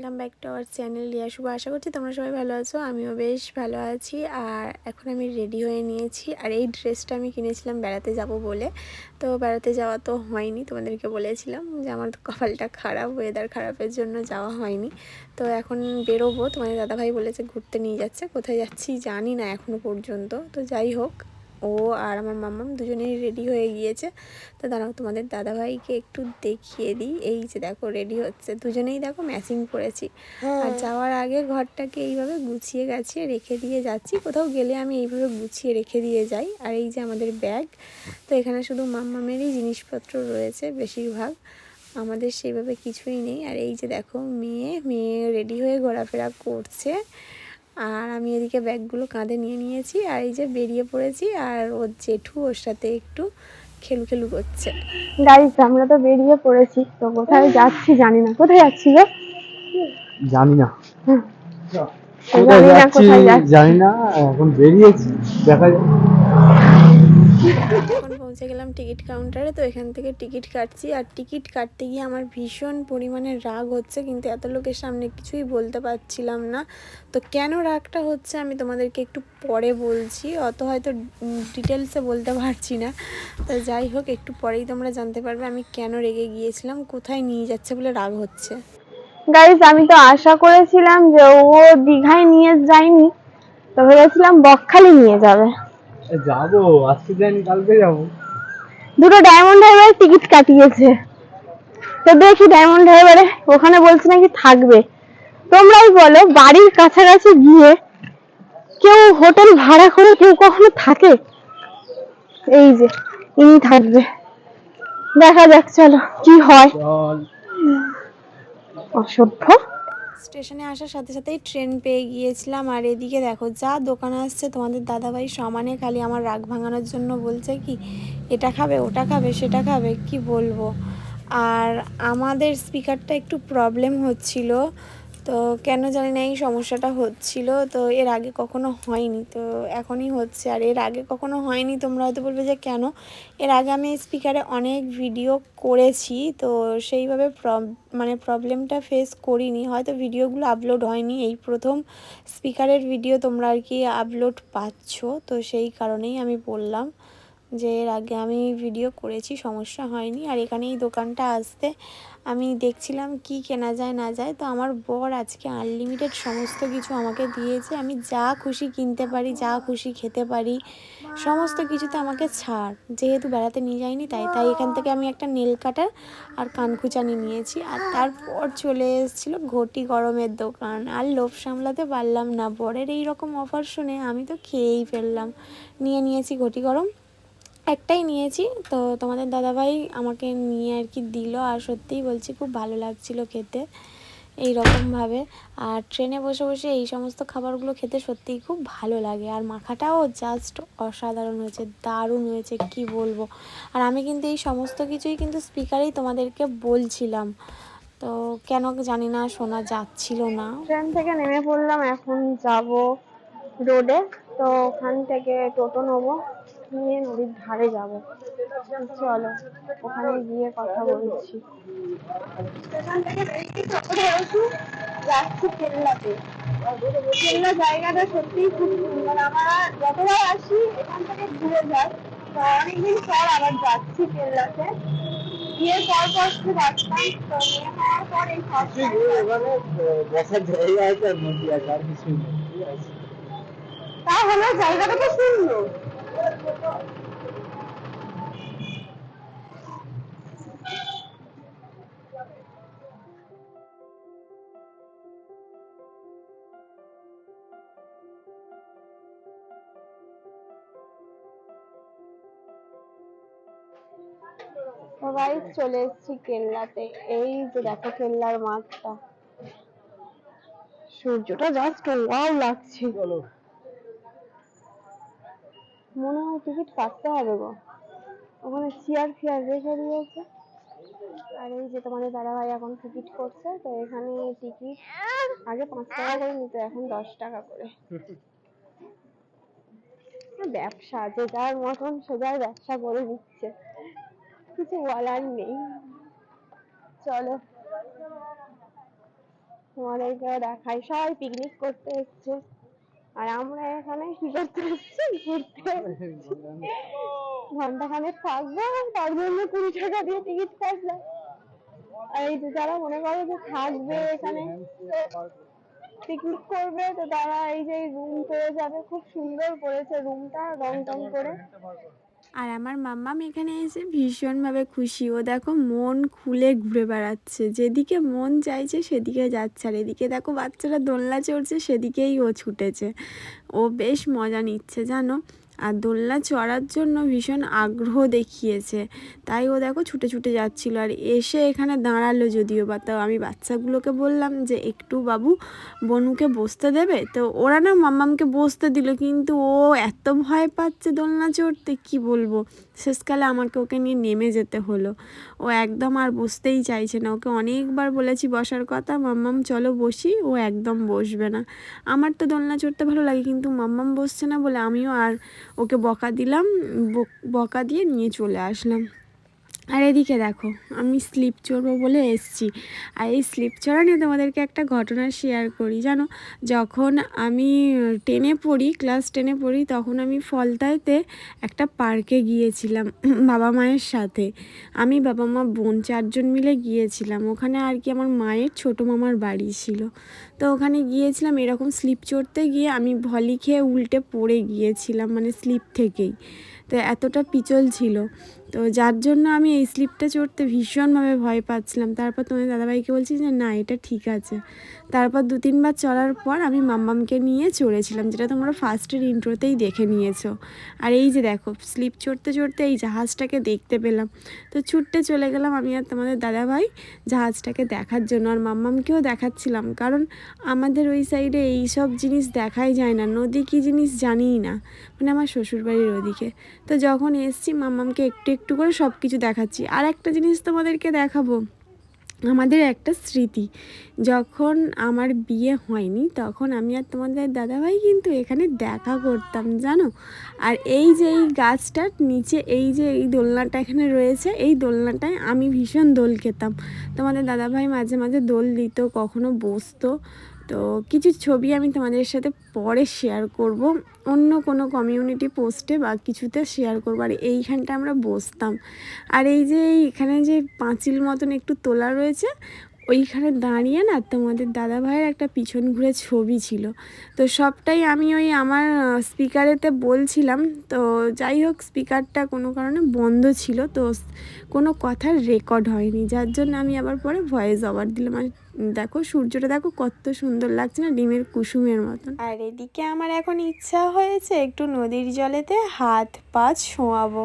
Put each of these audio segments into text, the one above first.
Welcome back to our channel Shubho. আশা করছি তোমরা সবাই ভালো আছো, আমিও বেশ ভালো আছি। আর এখন আমি রেডি হয়ে নিয়েছি। আর এই ড্রেসটা আমি কিনেছিলাম বেড়াতে যাব বলে। তো বেড়াতে যাওয়া তো হয়নি, তোমাদেরকে বলেছিলাম যে আমার কপালটা খারাপ ওয়েদার খারাপের জন্য যাওয়া হয়নি। তো এখন বেরোবো, তোমাদের দাদাভাই বলেছে ঘুরতে নিয়ে যাচ্ছে, কোথায় যাচ্ছি জানি না এখনও পর্যন্ত। তো যাই হোক ও আর আমার মাম্মাম দুজনেই রেডি হয়ে গিয়েছে। তো দাঁড়াও তোমাদের দাদাভাইকে একটু দেখিয়ে দিই। এই যে দেখো রেডি হচ্ছে। দুজনেই দেখো ম্যাচিং করেছি। আর যাওয়ার আগে ঘরটাকে এইভাবে গুছিয়ে গাছিয়ে রেখে দিয়ে যাচ্ছি। কোথাও গেলে আমি এইভাবে গুছিয়ে রেখে দিয়ে যাই। আর এই যে আমাদের ব্যাগ তো এখানে শুধু মাম্মামেরই জিনিসপত্র রয়েছে বেশিরভাগ। আমাদের সেইভাবে কিছুই নেই। আর এই যে দেখো মেয়ে মেয়ে রেডি হয়ে ঘোরাফেরা করছে। আর আমি এদিকে ব্যাগগুলো কাঁধে নিয়ে নিয়েছি আর এই যে বেরিয়ে পড়েছি আর ওর জেঠু ওর সাথে একটু খেলু খেলু করছে। গাইস আমরা তো বেরিয়ে পড়েছি তো কোথায় যাচ্ছি জানি না। কোথায় যাচ্ছি গো? জানি না। হুম। কোথায় জানি না যাচ্ছি কোথায় যাচ্ছি। জানি না এখন বেরিয়েছি দেখা যাক পৌঁছে গেলাম টিকিট কাউন্টারে তো এখান থেকে টিকিট কাটছি। আর টিকিট কাটতে গিয়ে আমার ভীষণ পরিমাণে রাগ হচ্ছে কিন্তু এত লোকের সামনে কিছুই বলতে পারছিলাম না। তো কেন রাগটা হচ্ছে আমি তোমাদেরকে একটু পরে বলছি অত হয়তো ডিটেলসে বলতে পারছি না। তো যাই হোক একটু পরেই তোমরা জানতে পারবে আমি কেন রেগে গিয়েছিলাম কোথায় নিয়ে যাচ্ছে বলে রাগ হচ্ছে। গাইস আমি তো আশা করেছিলাম যে ও দীঘায় নিয়ে যায়নি তো ভেবেছিলাম বকখালি নিয়ে যাবে। যাব আজকে যাইনি কালকে যাব। দুটো ডায়মন্ড হারবারে টিকিট কাটিয়েছে। তো দেখি ডায়মন্ড হারবারে ওখানে বলছে নাকি থাকবে। তোমরাই বলো বাড়ির কাছাকাছি গিয়ে কেউ হোটেল ভাড়া করে কেউ কখনো থাকে? এই যে ইনি থাকবে। দেখা যাক চলো কি হয়। অসভ্য। স্টেশনে আসার সাথে সাথেই ট্রেন পেয়ে গিয়েছিলাম। আর এদিকে দেখো, যা দোকানে আসছে তোমাদের দাদাভাই সমানে খালি আমার রাগ ভাঙানোর জন্য বলছে কি, এটা খাবে, ওটা খাবে, সেটা খাবে, কি বলব? আর আমাদের স্পিকারটা একটু প্রবলেম হচ্ছিল। তো কেন জানি না এই সমস্যাটা হচ্ছিল। তো এর আগে কখনো হয়নি। তো এখনই হচ্ছে। আর এর আগে কখনো হয়নি, তোমরা হয়তো বলবে যে কেন? এর আগে আমি স্পিকারে অনেক ভিডিও করেছি। তো সেইভাবে মানে প্রবলেমটা ফেস করিনি। হয়তো ভিডিওগুলো আপলোড হয়নি। এই প্রথম স্পিকারের ভিডিও তোমরা আর কি আপলোড পাচ্ছ। তো সেই কারণেই আমি বললাম। যে এর আগে আমি ভিডিও করেছি, সমস্যা হয়নি। আর এখানে এই দোকানটা আসতে আমি দেখছিলাম কি কেনা যায়, না যায়। তো আমার বর আজকে আনলিমিটেড সমস্ত কিছু আমাকে দিয়েছে। আমি যা খুশি কিনতে পারি, যা খুশি খেতে পারি, সমস্ত কিছুতে আমাকে ছাড়। যেহেতু বেড়াতে নিয়ে যাইনি, তাই তাই এখান থেকে আমি একটা নেল কাটার আর কানকুচানি নিয়েছি। আর তারপর চলে এসেছিল ঘটি গরমের দোকান। আর লোভ সামলাতে পারলাম না। বরের এই রকম অফার শুনে আমি তো খেয়েই ফেললাম। নিয়ে নিয়েছি ঘটি গরম। একটাই নিয়েছি। তো তোমাদের দাদাভাই আমাকে নিয়ে আর কি দিল আর সত্যিই বলছি খুব ভালো লাগছিল খেতে এই রকমভাবে আর ট্রেনে বসে বসে এই সমস্ত খাবারগুলো খেতে সত্যিই খুব ভালো লাগে। আর মাখাটাও জাস্ট অসাধারণ হয়েছে, দারুণ হয়েছে, কি বলব। আর আমি কিন্তু এই সমস্ত কিছুই কিন্তু স্পিকারেই তোমাদেরকে বলছিলাম। তো কেন জানি না শোনা যাচ্ছিল না। ট্রেন থেকে নেমে পড়লাম, এখন যাব রোডে। তো ওখান থেকে টোটো নেব। নিয়ে নদীর ধারে যাব। চলো ওখানে গিয়ে কথা বলছি। কেল্লা জায়গাটা সত্যিই খুব সুন্দর। আমরা যতবার আসি এখান থেকে ঘুরে যাই। তো অনেকদিন পর আবার যাচ্ছি কেল্লাতে। বিয়ের পর পর খুব আসতাম তো মেয়ে হওয়ার পর এই first time এখানে বসার জায়গা আছে আর নদী আছে। জায়গাটা তো সুন্দর। সবাই চলে এসেছি কেল্লাতে। এই যে দেখো কেল্লার মাঠটা। সূর্যটা জাস্ট ওয়াও লাগছে। মনে হয় টিকিট কাটতে হবে গো। ওখানে চেয়ার ফেয়ার রেখে দিয়েছে। আর এই যে তোমাদের দাদা ভাই এখন টিকিট করছে, তো এখানে টিকিট আগে পাঁচ টাকা করে নিত, এখন দশ টাকা করে। ব্যবসা, যে যার মতন সে যার ব্যবসা করে দিচ্ছে কিছু বলার নেই। চলো। তোমাদেরকেও দেখাই। সবাই পিকনিক করতে এসছে। আর আমরা এখানে কি করতে এসেছি ঘুরতে। ঘণ্টা খানেক থাকব তার জন্য কুড়ি টাকা দিয়ে টিকিট কাটলাম। আর এই যে যারা মনে করে যে থাকবে এখানে পিকনিক করবে তো তারা এই যে রুম পেয়ে যাবে। খুব সুন্দর করেছে রুমটা রং টং করে। আর আমার মাম্মাম এখানে এসে ভীষণভাবে খুশি। ও দেখো মন খুলে ঘুরে বেড়াচ্ছে। যেদিকে মন চাইছে সেদিকে যাচ্ছে। আর এদিকে দেখো বাচ্চারা দোলনা চড়ছে, সেদিকেই ও ছুটেছে। ও বেশ মজা নিচ্ছে, জানো? আর দোলনা চড়ার জন্য ভীষণ আগ্রহ দেখিয়েছে। তাই ও দেখো ছুটে ছুটে যাচ্ছিল আর এসে এখানে দাঁড়াল যদিও বা তাও আমি বাচ্চাগুলোকে বললাম যে, একটু বাবু বনুকে বসতে দেবে? তো ওরা না মাম্মামকে বসতে দিল, কিন্তু ও এত ভয় পাচ্ছে দোলনা চড়তে, কি বলব? শেষকালে আমাকে ওকে নিয়ে নেমে যেতে হলো। ও একদম আর বসতেই চাইছে না। ওকে অনেকবার বলেছি, বসার কথা, মাম্মাম চলো বসি। ও একদম বসবে না। আমার তো দোলনা চড়তে ভালো লাগে, কিন্তু মাম্মাম বসছে না বলে আমিও আর ওকে বকা দিলাম বক- দিয়ে নিয়ে চলে আসলাম। আর এদিকে দেখো, আমি স্লিপ চড়বো বলে এসছি। আর এই স্লিপ চড়া নিয়ে তোমাদেরকে একটা ঘটনা শেয়ার করি, জানো? যখন আমি টেনে পড়ি ক্লাস টেনে পড়ি, তখন আমি ফলতাইতে একটা পার্কে গিয়েছিলাম, বাবা মায়ের সাথে। আমি বাবা মা বোন চারজন মিলে গিয়েছিলাম। ওখানে আর কি আমার মায়ের ছোটো মামার বাড়ি ছিল। তো ওখানে গিয়েছিলাম, এরকম স্লিপ চড়তে গিয়ে আমি ভলি খেয়ে উল্টে পড়ে গিয়েছিলাম মানে স্লিপ থেকেই। তো এতটা পিচল ছিল। তো যার জন্য আমি এই স্লিপটা চড়তে ভীষণভাবে ভয় পাচ্ছিলাম। তারপর তোমার দাদাভাইকে বলছি যে, না, এটা ঠিক আছে। তারপর দু তিনবার চড়ার পর আমি মাম্মামকে নিয়ে চড়েছিলাম, যেটা তোমরা ফার্স্টের ইন্ট্রোতেই দেখে নিয়েছো। আর এই যে দেখো, স্লিপ চড়তে চড়তে এই জাহাজটাকে দেখতে পেলাম। তো ছুটতে চলে গেলাম আমি আর তোমাদের দাদাভাই জাহাজটাকে দেখার জন্য। আর মাম্মামকেও দেখাচ্ছিলাম, কারণ আমাদের ওই সাইডে এই সব জিনিস দেখাই যায় না, নদী কী জিনিস জানিই না মানে আমার শ্বশুরবাড়ির ওদিকে। তো যখন এসছি, মাম্মামকে একটু একটু করে সব কিছু দেখাচ্ছি। আর একটা জিনিস তোমাদেরকে দেখাবো। আমাদের একটা স্মৃতি। যখন আমার বিয়ে হয়নি, তখন আমি আর তোমাদের দাদাভাই কিন্তু এখানে দেখা করতাম, জানো? আর এই যে এই গাছটার নিচে এই যে এই দোলনাটা এখানে রয়েছে, এই দোলনাটায় আমি ভীষণ দোল খেতাম। তোমাদের দাদাভাই মাঝে মাঝে দোল দিত, কখনো বসতো তো কিছু ছবি আমি তোমাদের সাথে পরে শেয়ার করব। অন্য কোনো কমিউনিটি পোস্টে বা কিছুতে শেয়ার করব। আর এইখানটা আমরা বসতাম। আর এই যে এইখানে যে পাঁচিল মতন একটু তোলা রয়েছে ওইখানে দাঁড়িয়ে না তোমাদের দাদা ভাইয়ের একটা পিছন ঘুরে ছবি ছিল। তো সবটাই আমি ওই আমার স্পিকারেতে বলছিলাম। তো যাই হোক স্পিকারটা কোনো কারণে বন্ধ ছিল। তো কোনো কথার রেকর্ড হয়নি। যার জন্য আমি আবার পরে ভয়েস ওভার দিলাম। আর দেখো, সূর্যটা দেখো কত সুন্দর লাগছে না, ডিমের কুসুমের মতন। আর এদিকে আমার এখন ইচ্ছা হয়েছে একটু নদীর জলেতে হাত পা ছোঁয়াবো।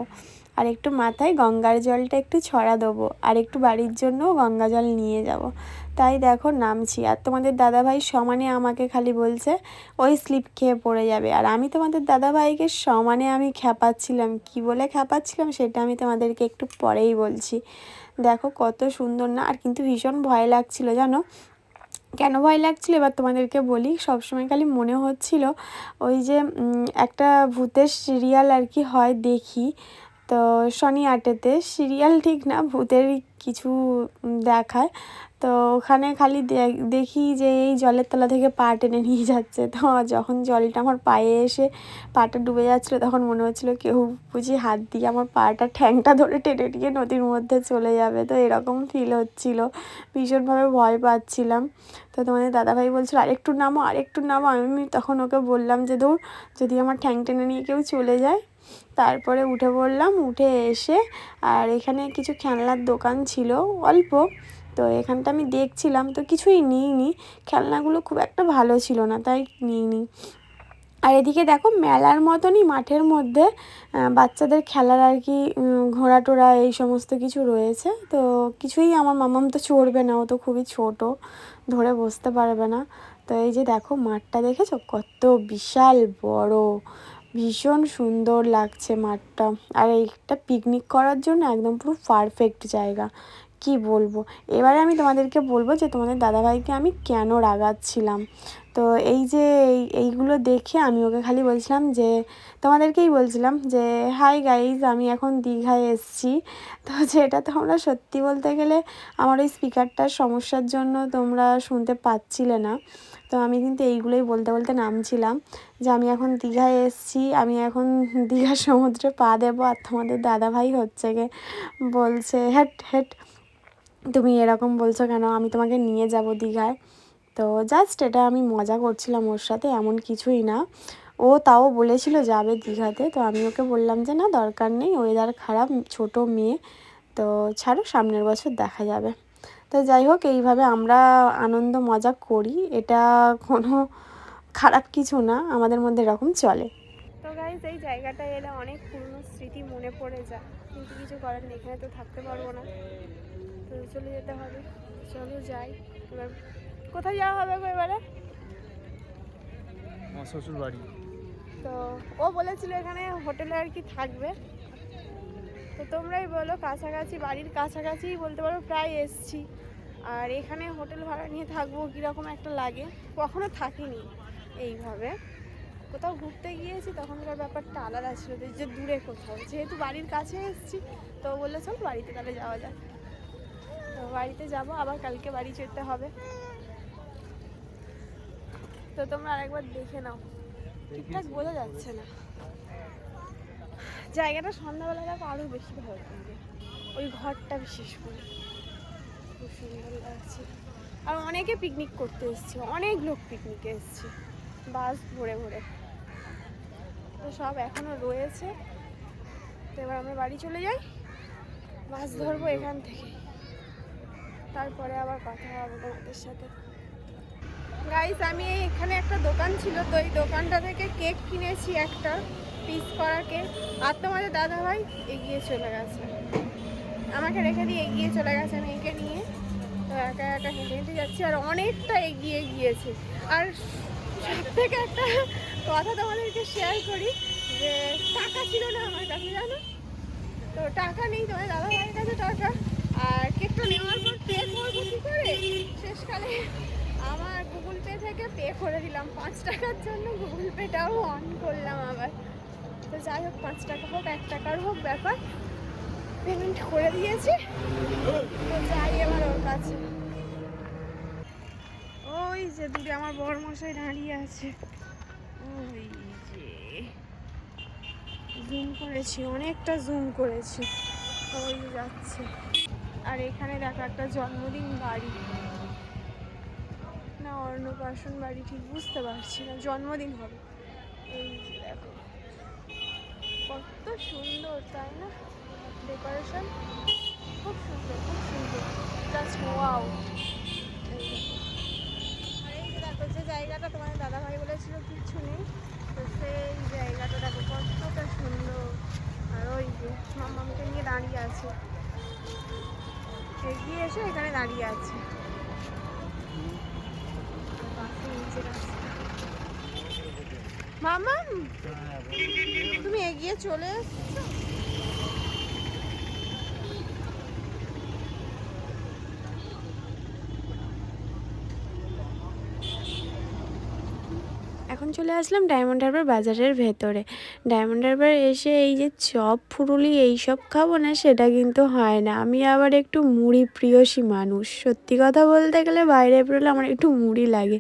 আর একটু মাথায় গঙ্গার জলটা একটু ছড়া দেবো, আর একটু বাড়ির জন্যও গঙ্গা জল নিয়ে যাব। তাই দেখো নামছি, আর তোমাদের দাদাভাই সমানে আমাকে খালি বলছে, ওই স্লিপ খেয়ে পড়ে যাবে। আর আমি তোমাদের দাদাভাইকে সমানে আমি খ্যাপাচ্ছিলাম কি বলে খ্যাপাচ্ছিলাম সেটা আমি তোমাদেরকে একটু পরেই বলছি। দেখো কত সুন্দর না, আর কিন্তু ভীষণ ভয় লাগছিল, জানো? কেন ভয় লাগছিল? এবার তোমাদেরকে বলি, সবসময় খালি মনে হচ্ছিল, ওই যে একটা ভূতের সিরিয়াল আর কি হয় দেখি। তো শনি আটেতে, সিরিয়াল ঠিক না ভূতের কিছু দেখায়। তো ওখানে খালি দেখি যে এই জলের তলা থেকে পা টেনে নিয়ে যাচ্ছে। তো যখন জলটা আমার পায়ে এসে পাটা ডুবে যাচ্ছিল, তখন মনে হচ্ছিল কেউ বুঝি হাত দিয়ে আমার পাটা ঠ্যাংটা ধরে টেনে নিয়ে নদীর মধ্যে চলে যাবে। তো এরকম ফিল হচ্ছিল। ভীষণভাবে ভয় পাচ্ছিলাম। তো তোমাদের দাদাভাই বলছিল, আরেকটু নামো আরেকটু নামো। আমি তখন ওকে বললাম যে, দৌড়, যদি আমার ঠ্যাং টেনে নিয়ে কেউ চলে যায় তারপরে উঠে পড়লাম, উঠে এসে আর এখানে কিছু খেলনার দোকান ছিল, অল্প। তো এখানটা আমি দেখছিলাম, তো কিছুই নিইনি। খেলনাগুলো খুব একটা ভালো ছিল না, তাই নিইনি। আর এদিকে দেখো, মেলার মতনই মাঠের মধ্যে বাচ্চাদের খেলার আর কি ঘোড়া টোড়া এই সমস্ত কিছু রয়েছে। তো কিছুই আমার মামাম তো চড়বে না, ও তো খুবই ছোট, ধরে বসতে পারবে না। তো এই যে দেখো, মাঠটা দেখেছ? কত বিশাল বড়। ভীষণ সুন্দর লাগছে মাঠটা। আর এইটা পিকনিক করার জন্য একদম পুরো পারফেক্ট জায়গা। কি বলব? এবারে আমি তোমাদেরকে বলব যে তোমাদের দাদাভাইকে আমি কেন রাগাচ্ছিলাম? তো এই যে এই- এইগুলো দেখে আমি ওকে খালি বলছিলাম যে, তোমাদেরকেই বলছিলাম যে হাই গাইজ আমি এখন দীঘায় এসছি। তো যেটা তোমরা সত্যি বলতে গেলে আমার ওই স্পিকারটার সমস্যার জন্য তোমরা শুনতে পাচ্ছিলে না। তো আমি কিন্তু এইগুলোই বলতে বলতে নামছিলাম যে, আমি এখন দীঘায় এসছি, আমি এখন দীঘার সমুদ্রে পা দেবো আর তোমাদের দাদাভাই হচ্ছে গে। বলছে, হেট হেট, তুমি এরকম বলছো কেন? আমি তোমাকে নিয়ে যাব দীঘায়। তো জাস্ট এটা আমি মজা করছিলাম ওর সাথে, এমন কিছুই না। ও তাও বলেছিল যাবে দীঘাতে, তো আমি ওকে বললাম যে, না, দরকার নেই ওয়েদার খারাপ, ছোট মেয়ে, তো ছাড়ো, সামনের বছর দেখা যাবে। তো যাই হোক, এইভাবে আমরা আনন্দ, মজা করি, এটা কোনো খারাপ কিছু না, আমাদের মধ্যে এরকম চলে। তো গাইজ এই জায়গাটা এলে অনেক পুরনো স্মৃতি মনে পড়ে যায়। কিন্তু কিছু করার নেই, এখানে তো থাকতে পারব না। তো চলে যেতে হবে। চলো যাই, এবার কোথায় যাওয়া হবে গো এবারে? আমার শ্বশুর বাড়ি তো ও বলেছিল এখানে হোটেলে আর কি থাকবে। তো তোমরাই বলো কাছাকাছি বাড়ির কাছাকাছিই বলতে পারো প্রায় এসছি। আর এখানে হোটেল ভাড়া নিয়ে থাকব কীরকম একটা লাগে কখনো থাকিনি এইভাবে। কোথাও ঘুরতে গিয়েছি তখনকার ব্যাপারটা আলাদা ছিল যে দূরে কোথাও। যেহেতু বাড়ির কাছে এসছি তো বলল চল বাড়িতে তাহলে যাওয়া যাক। তো বাড়িতে যাব আবার কালকে বাড়ি যেতে হবে। তো তোমরা আরেকবার দেখে নাও। ঠিকঠাক বোঝা যাচ্ছে না। জায়গাটা সন্ধ্যাবেলা দেখো আরও বেশি ভালো লাগবে। ওই ঘরটা বিশেষ করে। খুব সুন্দর লাগছে। আর অনেকে পিকনিক করতে এসছে। অনেক লোক পিকনিকে এসছে। বাস ভরে ভরে। তো সব এখনও রয়েছে। তো এবার আমরা বাড়ি চলে যাই। বাস ধরবো এখান থেকে। তারপরে আবার কথা হবে তোমাদের সাথে। গাইস আমি এখানে একটা দোকান ছিল, তো এই দোকানটা থেকে কেক কিনেছি একটা পিস করা কেক। আর তোমাদের দাদা ভাই এগিয়ে চলে গেছে। আমাকে রেখে দিয়ে এগিয়ে চলে গেছে মেয়েকে নিয়ে। তো একা একা হেঁটে হেঁটে যাচ্ছি, আর অনেকটা এগিয়ে গিয়েছে। আর সব থেকে একটা কথা তোমাদেরকে শেয়ার করি, যে টাকা ছিল না আমার কাছে, জানো? তো টাকা নেই তোমার দাদা ভাইয়ের কাছে টাকা, আর কেকটা নেওয়ার পর পে করব কী করে? শেষকালে আমার গুগল পে থেকে পে করে দিলাম। পাঁচ টাকার জন্য গুগল পেটাও অন করলাম আবার। তো যাই হোক, পাঁচ টাকা হোক, এক টাকার হোক ব্যাপার। পেমেন্ট করে দিয়েছি। তো যাই এবার ওর কাছে। ওই যে দূরে আমার বড় মশাই দাঁড়িয়ে আছে। ওই যে। জুম করেছি, অনেকটা জুম করেছি। ওই যাচ্ছে। আর এখানে দেখো একটা জন্মদিন বাড়ি। না, অন্নপ্রাশন বাড়ি ঠিক বুঝতে পারছি না। জন্মদিন হবে। এই দেখো, কত সুন্দর, তাই না? ডেকোরেশন খুব সুন্দর খুব সুন্দর। জাস্ট ওয়াও দেখো। যে জায়গাটা তোমার দাদা ভাই বলেছিল কিচ্ছু নেই। তো সেই জায়গাটা দেখো, কতটা সুন্দর। আর ওই যে মামাকে নিয়ে দাঁড়িয়ে আছে। এগিয়ে এসে, এখানে দাঁড়িয়ে আছে। মামা। তুমি এগিয়ে চলে এসছো? এখন চলে আসলাম ডায়মন্ড হারবার বাজারের ভেতরে। ডায়মন্ড হারবার এসে এই যে চপ, ফুরুলি এইসব খাব না, সেটা কিন্তু হয় না। আমি আবার একটু মুড়ি প্রিয়সী মানুষ। সত্যি কথা বলতে গেলে বাইরে বেরোলে আমার একটু মুড়ি লাগে।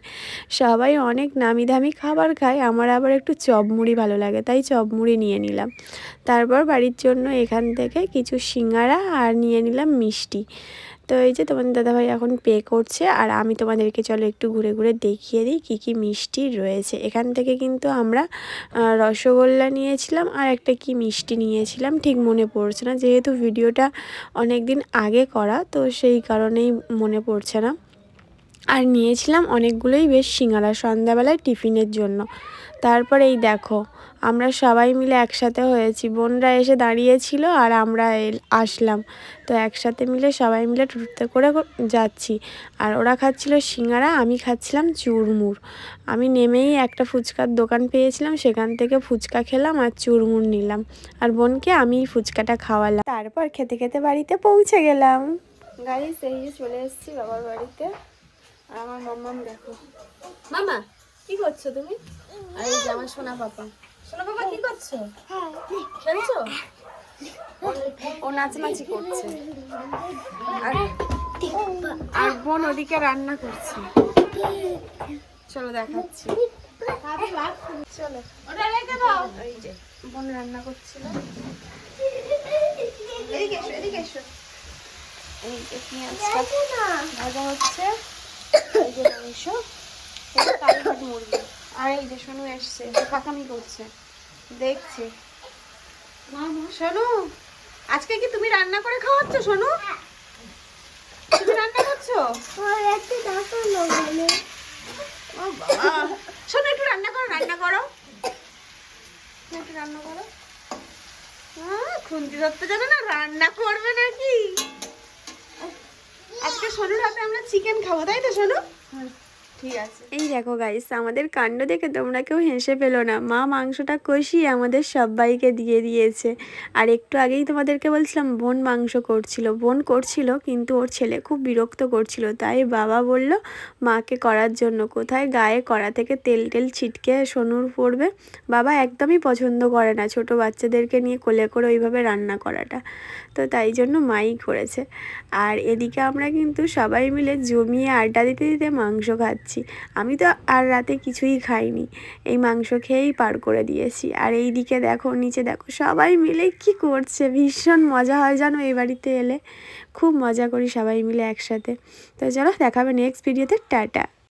সবাই অনেক নামি দামি খাবার খায়, আমার আবার একটু চপ মুড়ি ভালো লাগে, তাই চপ মুড়ি নিয়ে নিলাম। তারপর বাড়ির জন্য এখান থেকে কিছু সিঙ্গারা আর নিয়ে নিলাম মিষ্টি। তো এই যে তোমাদের দাদাভাই এখন পে করছে, আর আমি তোমাদেরকে চলো একটু ঘুরে ঘুরে দেখিয়ে দিই কী কী মিষ্টি রয়েছে। এখান থেকে কিন্তু আমরা রসগোল্লা নিয়েছিলাম আর একটা কি মিষ্টি নিয়েছিলাম, ঠিক মনে পড়ছে না। যেহেতু ভিডিওটা অনেক দিন আগে করা, তো সেই কারণেই মনে পড়ছে না। আর নিয়েছিলাম অনেকগুলোই বেশ সিঙ্গারা সন্ধ্যাবেলায় টিফিনের জন্য। তারপরে এই দেখো আমরা সবাই মিলে একসাথে হয়েছি। বোনরা এসে দাঁড়িয়েছিল আর আমরা আসলাম। তো একসাথে মিলে সবাই মিলে টোটোতে করে যাচ্ছি। আর ওরা খাচ্ছিল সিঙ্গারা আমি খাচ্ছিলাম চুরমুর। আমি নেমেই একটা ফুচকার দোকান পেয়েছিলাম সেখান থেকে ফুচকা খেলাম আর চুরমুর নিলাম। আর বোনকে আমি ফুচকাটা খাওয়ালাম। তারপর খেতে খেতে বাড়িতে পৌঁছে গেলাম। গাড়ি সেই চলে এসেছি বাবার বাড়িতে। আর আমার মাম্মাম দেখো। মামা কি করছ তুমি? আর এই যে আমার সোনা পাপা। সোনা পাপা কি করছ? খেলছো? ও নাচানাচি করছে। আর আর বোন ওদিকে রান্না করছে। চলো দেখাচ্ছি। চলো। যে বোন রান্না করছিল। এদিকে এসো এদিকে এসো। এই যে পেঁয়াজটা ভাজা হচ্ছে। এই যে মাংস এটা কালঘাট মুরগি আর এই যে সোনু এসছে কাকামি করছে। দেখছে। সোনু আজকে কি তুমি রান্না করে খাওয়াচ্ছ সোনু? তুমি রান্না করছ? শোনো একটু রান্না করো রান্না করো। একটু রান্না করো। খুন্তি ধরতে জানো না রান্না করবে নাকি? আজকে সোনুর হাতে আমরা চিকেন খাব তাই তো সোনু? ঠিক আছে এই দেখো গাইস আমাদের কাণ্ড দেখে তোমরা কেউ হেসে পেল না। মা মাংসটা কষিয়ে আমাদের সবাইকে দিয়ে দিয়েছে। আর একটু আগেই তোমাদেরকে বলছিলাম, বোন মাংস করছিল। বোন করছিল, কিন্তু ওর ছেলে খুব বিরক্ত করছিল। তাই বাবা বলল, মাকে করার জন্য। কোথায় গায়ে কড়া থেকে তেল টেল ছিটকে সোনুর পড়বে? বাবা একদমই পছন্দ করে না ছোট বাচ্চাদেরকে নিয়ে কোলে করে ওইভাবে রান্না করাটা। তো তাই জন্য মাই করেছে। আর এদিকে আমরা কিন্তু সবাই মিলে জমিয়ে আড্ডা দিতে দিতে মাংস খাচ্ছি। আমি তো আর রাতে কিছুই খাইনি। এই মাংস খেয়েই পার করে দিয়েছি। আর এই দিকে দেখো, নিচে দেখো, সবাই মিলে কি করছে? ভীষণ মজা হয় জানো এই বাড়িতে এলে। খুব মজা করি সবাই মিলে একসাথে। তো চলো, দেখাবে নেক্সট ভিডিওতে টাটা।